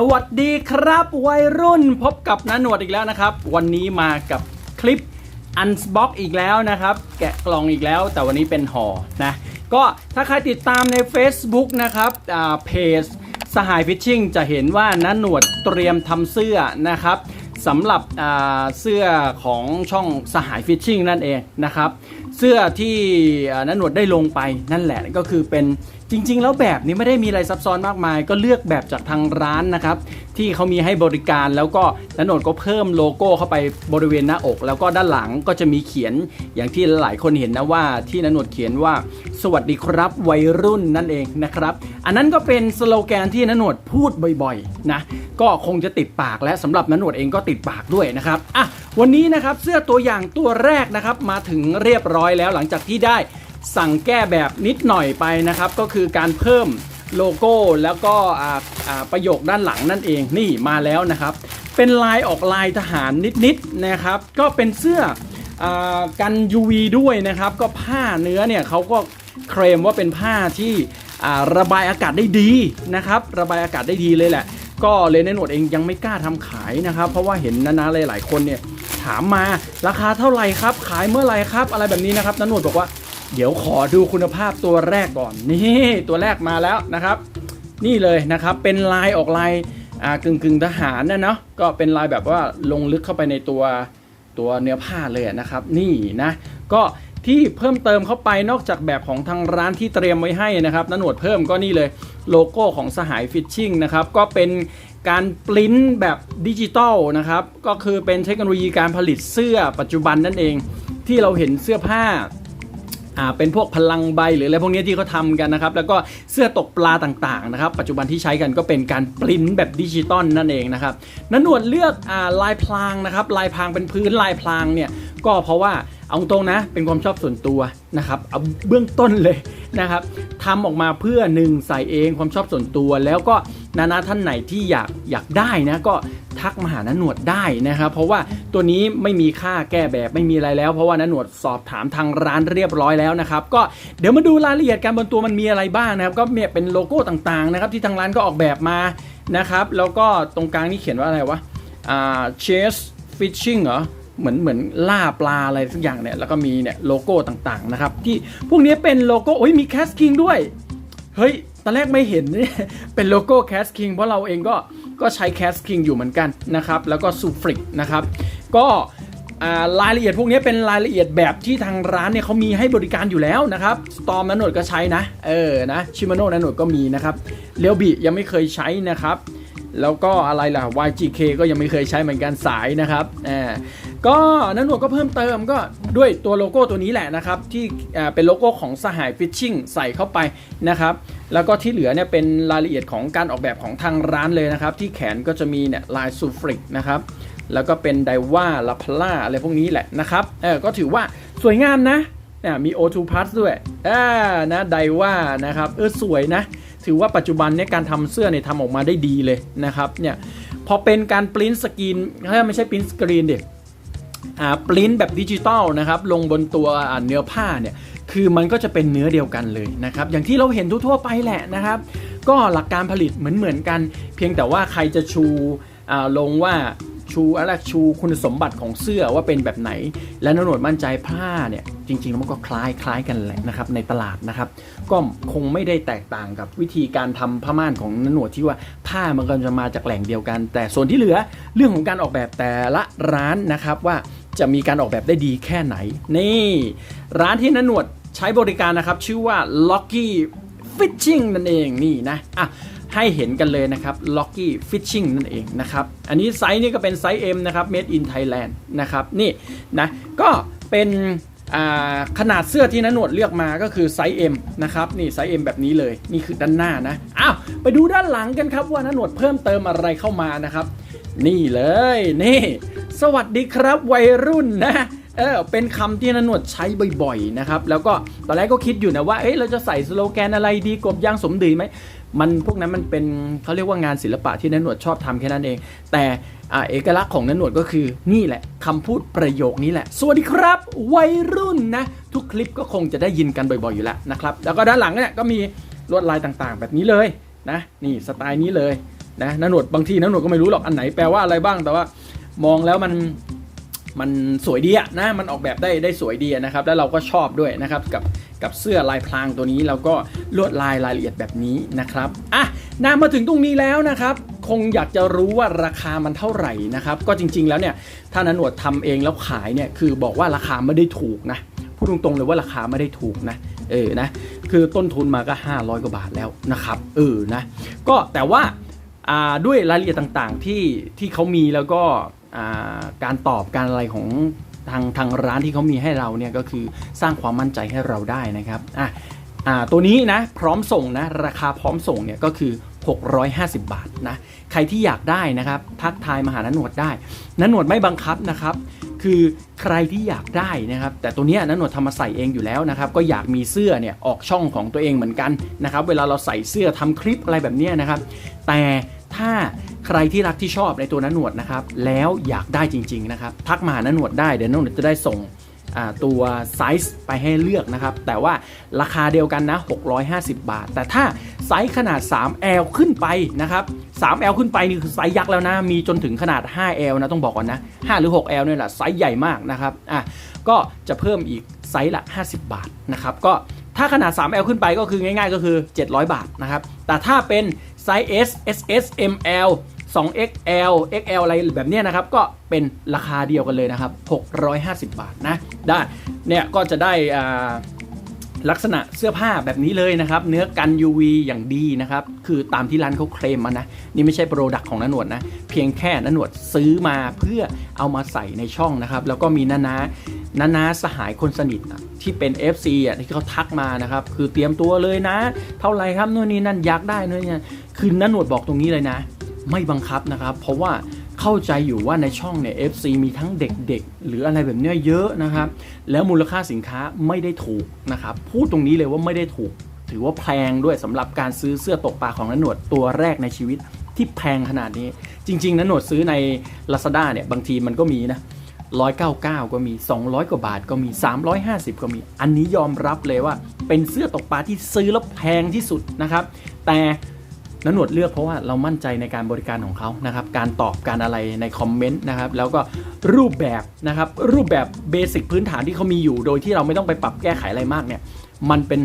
สวัสดีครับ วัยรุ่นพบกับน้าหนวดอีกแล้วนะครับ วันนี้มากับคลิปอันบ็อกอีกแล้วนะครับ แกะกล่องอีกแล้ว แต่วันนี้เป็นห่อนะ ก็ถ้าใครติดตามใน Facebook นะครับเพจสหายฟิชชิ่งจะเห็นว่าน้าหนวดเตรียมทำเสื้อนะครับสำหรับเสื้อของช่องสหายฟิชชิ่งนั่นเองนะครับ เสื้อที่อ่าน้าหนวดได้ลงไปนั่นแหละก็คือเป็นจริง ๆ แล้วแบบนี้ไม่ได้มีอะไรซับซ้อนมากมาย ก็เลือกแบบจากทางร้านนะครับ ที่เขามีให้บริการแล้วก็น้าหนวดก็เพิ่มโลโก้เข้าไปบริเวณหน้าอก แล้วก็ด้านหลังก็จะมีเขียนอย่างที่หลายคนเห็นนะว่าที่น้าหนวดเขียนว่า สวัสดีครับวัยรุ่นนั่นเองนะครับ อันนั้นก็เป็นสโลแกนที่น้าหนวดพูดบ่อยๆนะก็คงจะติดปากและสำหรับน้าหนวดเองก็ติดปากด้วยนะครับอะ วันนี้นะครับเสื้อตัวอย่างตัวแรกนะครับมาถึงเรียบร้อยแล้วหลังจากที่ได้สั่งแก้แบบนิดหน่อยไปนะครับ ก็คือการเพิ่มโลโก้แล้วก็ประโยคด้านหลังนั่นเองนี่มาแล้วนะครับ เป็นลายออกลายทหารนิดๆนะครับ ก็เป็นเสื้ออกัน UV ด้วยนะครับ ก็ผ้าเนื้อเนี่ยเขาก็เคลมว่าเป็นผ้าที่ระบายอากาศได้ดีนะครับ ระบายอากาศได้ดีเลยแหละ ก็เลยในหนวดเองยังไม่กล้าทำขายนะครับ เพราะว่าเห็นนานๆหลายๆคนเนี่ย ถามมา ราคาเท่าไหร่ครับ ขายเมื่อไหร่ครับ อะไรแบบนี้นะครับนันหนวดบอกว่าเดี๋ยวขอดูคุณภาพตัวแรกก่อนนี่ตัวแรกมาแล้วนะครับ นี่เลยนะครับเป็นลายออกลายกึ่งกึ่งทหารนะเนาะก็เป็นลายแบบว่าลงลึกเข้าไปในตัวตัวเนื้อผ้าเลยนะครับ นี่นะก็ที่เพิ่มเติมเข้าไปนอกจากแบบของทางร้านที่เตรียมไว้ให้นะครับนันหนวดเพิ่มก็นี่เลยโลโก้ของสหายฟิชชิ่งนะครับก็เป็น การปริ้นแบบดิจิตอลนะครับ ก็คือเป็นเทคโนโลยีการผลิตเสื้อปัจจุบันนั่นเอง ที่เราเห็นเสื้อผ้าอ่าเป็นพวกพลังใบหรืออะไรพวกนี้ที่เขาทำกันนะครับ แล้วก็เสื้อตกปลาต่างๆนะครับ ปัจจุบันที่ใช้กันก็เป็นการปริ้นแบบดิจิตอลนั่นเองนะครับนันนวดเลือกอ่าลายพรางนะครับ ลายพรางเป็นพื้นลายพรางเนี่ยก็เพราะว่า เอาตรงนะเป็นความชอบส่วนตัวนะครับเอาเบื้องต้นเลยนะครับทำออกมาเพื่อหนึ่งใส่เองความชอบส่วนตัว แล้วก็นานาท่านไหนที่อยากอยากได้นะก็ทักมาหานันหนวดได้นะครับ เพราะว่าตัวนี้ไม่มีค่าแก้แบบไม่มีอะไรแล้ว เพราะว่านันหนวดสอบถามทางร้านเรียบร้อยแล้วนะครับ ก็เดี๋ยวมาดูรายละเอียดกันบนตัวมันมีอะไรบ้างนะครับ ก็เนี่ยเป็นโลโก้ต่างๆนะครับที่ทางร้านก็ออกแบบมานะครับ แล้วก็ตรงกลางนี่เขียนว่าอะไรวะอ่า chase fishing เหรอ เหมือนเหมือนล่าปลาอะไรสักอย่างเนี่ยแล้วก็มีเนี่ยโลโก้ต่างๆนะครับที่พวกนี้เป็นโลโก้โอ้ยมีแคสคิงด้วย เฮ้ยตอนแรกไม่เห็นเนี่ยเป็นโลโก้แคสคิงเพราะเราเองก็ก็ใช้แคสคิงอยู่เหมือนกันนะครับแล้วก็ซูฟริกนะครับก็อ่ารายละเอียดพวกนี้เป็นรายละเอียดแบบที่ทางร้านเนี่ยเขามีให้บริการอยู่แล้วนะครับสตอมนันหนดก็ใช้นะ เออนะชิมาโน่นันหนดก็มีนะครับเลียวบิยังไม่เคยใช้นะครับ แล้วก็อะไรล่ะ YGK ก็ยังไม่เคยใช้เหมือนกันสายนะครับอ่า ก็นันหนวดก็เพิ่มเติมก็ด้วยตัวโลโก้ตัวนี้แหละนะครับ ที่เป็นโลโก้ของสหายฟิชชิ่งใส่เข้าไปนะครับ แล้วก็ที่เหลือเนี่ยเป็นรายละเอียดของการออกแบบของทางร้านเลยนะครับ ที่แขนก็จะมีเนี่ยลายซูฟริกนะครับแล้วก็เป็นไดว่าลาพล่าอะไรพวกนี้แหละนะครับเออก็ถือว่าสวยงามนะเนี่ยมี O2 Plus ด้วยอ่านะไดว่านะครับเออสวยนะ ถือว่าปัจจุบันเนี่ยการทำเสื้อเนี่ยทำออกมาได้ดีเลยนะครับเนี่ยพอเป็นการปริ้นสกรีนไม่ใช่ปริ้นสกรีนเด็ก ปริ้นแบบดิจิตอลนะครับลงบนตัวเนื้อผ้าเนี่ยคือมันก็จะเป็นเนื้อเดียวกันเลยนะครับอย่างที่เราเห็นทั่วๆไปแหละนะครับ ก็หลักการผลิตเหมือนเหมือนๆกัน เพียงแต่ว่าใครจะชูลงว่าชูอะไรชูคุณสมบัติของเสื้อว่าเป็นแบบไหน และนหนวดมั่นใจผ้าเนี่ยจริงๆแล้วมันก็คล้ายคล้ายกันแหละนะครับในตลาดนะครับ ก็คงไม่ได้แตกต่างกับวิธีการทำผ้าม่านของนหนวดที่ว่าผ้ามันก็จะมาจากแหล่งเดียวกัน แต่ส่วนที่เหลือเรื่องของการออกแบบแต่ละร้านนะครับว่า จะมีการออกแบบได้ดีแค่ไหน นี่ ร้านที่นหนวดใช้บริการนะครับ ชื่อว่า Lucky Fishing นั่นเองนี่นะอะให้เห็นกันเลยนะครับ Lucky Fishing นั่นเองนะครับ อันนี้ไซส์นี่ก็เป็นไซส์ M นะครับ Made in Thailand นะครับ นี่นะก็เป็นขนาดเสื้อที่นหนวดเลือกมาก็คือไซส์ M นะครับนี่ไซส์ M แบบนี้เลยนี่คือด้านหน้านะอ้าวไปดูด้านหลังกันครับว่านหนวดเพิ่มเติมอะไรเข้ามานะครับ นี่เลยนี่ สวัสดีครับวัยรุ่นนะเออเป็นคำที่นนวดใช้บ่อยๆนะครับ แล้วก็ตอนแรกก็คิดอยู่นะว่าเอ๊ะเราจะใส่สโลแกนอะไรดีกบยางสมดีไหมมันพวกนั้นมันเป็นเขาเรียกว่างานศิลปะที่นนวดชอบทำแค่นั้นเอง แต่เอกลักษณ์ของนนวดก็คือนี่แหละคำพูดประโยคนี้แหละ สวัสดีครับ วัยรุ่นนะ ทุกคลิปก็คงจะได้ยินกันบ่อยๆอยู่แล้วนะครับ แล้วก็ด้านหลังเนี่ยก็มีลวดลายต่างๆ แบบนี้เลยนะนี่สไตล์นี้เลยนะนันวดบางทีนันหนวดก็ไม่รู้หรอกอันไหนแปลว่าอะไรบ้างแต่ว่า มองแล้วมันมันสวยดีอะนะ มันออกแบบได้ได้สวยดีนะครับ แล้วเราก็ชอบด้วยนะครับกับกับเสื้อลายพรางตัวนี้แล้วก็ลวดลายรายละเอียดแบบนี้นะครับอะนามาถึงตรงนี้แล้วนะครับ คงอยากจะรู้ว่าราคามันเท่าไหร่นะครับ ก็จริง ๆ แล้วเนี่ย ถ้านันหนวดทำเองแล้วขายเนี่ยคือบอกว่าราคาไม่ได้ถูกนะพูดตรงๆเลยว่าราคาไม่ได้ถูกนะ เออนะ คือต้นทุนมาก็ 500 กว่าบาทแล้วนะครับ เออนะ ก็แต่ว่าด้วยรายละเอียดต่างๆที่ที่เขามีแล้วก็ การตอบการอะไรของทางทางร้านที่เขามีให้เราเนี่ยก็คือสร้างความมั่นใจให้เราได้นะครับอะอ่าตัวนี้นะพร้อมส่งนะราคาพร้อมส่งเนี่ยก็คือ 650 บาทนะใครที่อยากได้นะครับทักทายมาหานันหนวดได้นันหนวดไม่บังคับนะครับ คือใครที่อยากได้นะครับ แต่ตัวนี้ยนันหนวดทำมาใส่เองอยู่แล้วนะครับ ก็อยากมีเสื้อเนี่ยออกช่องของตัวเองเหมือนกันนะครับ เวลาเราใส่เสื้อทำคลิปอะไรแบบนี้นะครับ แต่ถ้า ใครที่รักที่ชอบในตัวนันหนวดนะครับ แล้วอยากได้จริง ๆ นะครับ ทักมาหานันหนวดได้เดี๋ยวนันหนวดจะได้ส่งตัวไซส์ไปให้เลือกนะครับ แต่ว่าราคาเดียวกันนะ 650 บาท แต่ถ้าไซส์ขนาด 3L ขึ้นไปนะครับ 3L ขึ้นไปนี่คือไซส์ยักษ์แล้วนะ มีจนถึงขนาด 5L นะต้องบอกก่อนนะ 5 หรือ 6L เนี่ยแหละไซส์ใหญ่มากนะครับอะก็จะเพิ่มอีกไซส์ละ 50 บาทนะครับก็ถ้าขนาด 3L ขึ้นไปก็คือง่ายๆ ก็คือ 700 บาทนะครับแต่ถ้าเป็นไซส์ S SS ML 2XL XL อะไรแบบนี้นะครับ ก็เป็นราคาเดียวกันเลยนะครับ 650 บาทนะ ได้เนี่ยก็จะได้อ่าลักษณะเสื้อผ้าแบบนี้เลยนะครับ เนื้อกัน UV อย่างดีนะครับ คือตามที่ร้านเขาเคลมมานะ นี่ไม่ใช่โปรดักต์ของนันหนวดนะ เพียงแค่นันหนวดซื้อมาเพื่อเอามาใส่ในช่องนะครับ แล้วก็มีนานานานาสหายคนสนิทอะที่เป็น FC อะที่เขาทักมานะครับ คือเตรียมตัวเลยนะ เท่าไหรครับนู่นนี่นั่นอยากได้นู่นนี่คือนันหนวดบอกตรงนี้เลยนะ ไม่บังคับนะครับ เพราะว่าเข้าใจอยู่ว่าในช่องเนี่ย FC มีทั้งเด็กๆ หรืออะไรแบบเนี้ยเยอะนะครับ แล้วมูลค่าสินค้าไม่ได้ถูกนะครับ พูดตรงนี้เลยว่าไม่ได้ถูก ถือว่าแพงด้วยสำหรับการซื้อเสื้อตกปลาของนันหนวดตัวแรกในชีวิตที่แพงขนาดนี้ จริงๆนันหนวดซื้อใน Lazada เนี่ยบางทีมันก็มีนะ199 ก็มี 200 กว่าบาทก็มี 350 ก็มี อันนี้ยอมรับเลยว่าเป็นเสื้อตกปลาที่ซื้อแล้วแพงที่สุดนะครับ แต่ นหนวดเลือกเพราะว่าเรามั่นใจในการบริการของเขานะครับ การตอบการอะไรในคอมเมนต์นะครับ แล้วก็รูปแบบนะครับ รูปแบบเบสิกพื้นฐานที่เขามีอยู่ โดยที่เราไม่ต้องไปปรับแก้ไขอะไรมากเนี่ย มันเป็น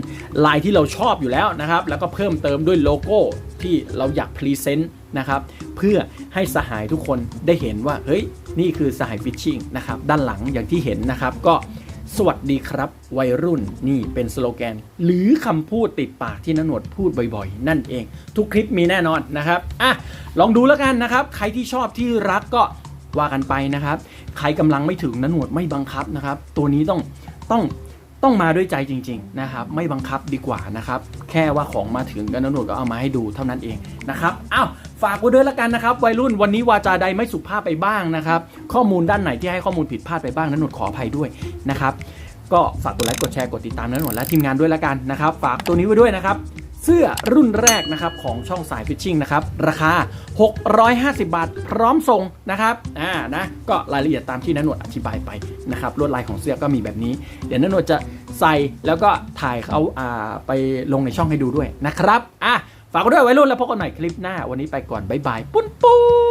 ลายที่เราชอบอยู่แล้วนะครับ แล้วก็เพิ่มเติมด้วยโลโก้ที่เราอยากพรีเซนต์นะครับ เพื่อให้สหายทุกคนได้เห็นว่า เฮ้ย นี่คือสหายฟิชชิ่งนะครับ ด้านหลังอย่างที่เห็นนะครับ ก็ สวัสดีครับ วัยรุ่นนี่เป็นสโลแกน หรือคำพูดติดปากที่นหนวดพูดบ่อยๆ นั่นเอง ทุกคลิปมีแน่นอนนะครับอะลองดูแล้วกันนะครับ ใครที่ชอบที่รักก็ว่ากันไปนะครับ ใครกำลังไม่ถึงนหนวดไม่บังคับนะครับ ตัวนี้ต้องต้อง ต้องมาด้วยใจจริง ๆ นะครับ ไม่บังคับดีกว่านะครับ แค่ว่าของมาถึงกันนนวดก็เอามาให้ดูเท่านั้นเองนะครับอ้าวฝากไว้ด้วยละกันนะครับ วัยรุ่นวันนี้วาจาใดไม่สุภาพไปบ้างนะครับ ข้อมูลด้านไหนที่ให้ข้อมูลผิดพลาดไปบ้างนหนวดขออภัยด้วยนะครับก็ฝากกดไลค์กดแชร์กดติดตามนนวดและทีมงานด้วยละกันนะครับฝากตัวนี้ไว้ด้วยนะครับเสื้อรุ่นแรกนะครับของช่องสายฟิชชิ่งนะครับราคา 650 บาทพร้อมส่งนะครับอ่านะก็รายละเอียดตามที่นันหนวดอธิบายไปนะครับลวดลายของเสื้อก็มีแบบนี้ เดี๋ยวนันหนวดจะ ใส่แล้วก็ถ่ายเขาอาไปลงในช่องให้ดูด้วยนะครับอะฝากด้วยไว้รุ่นแล้วพบกันใหม่คลิปหน้า วันนี้ไปก่อนบ๊ายบายปุ้นปุ้น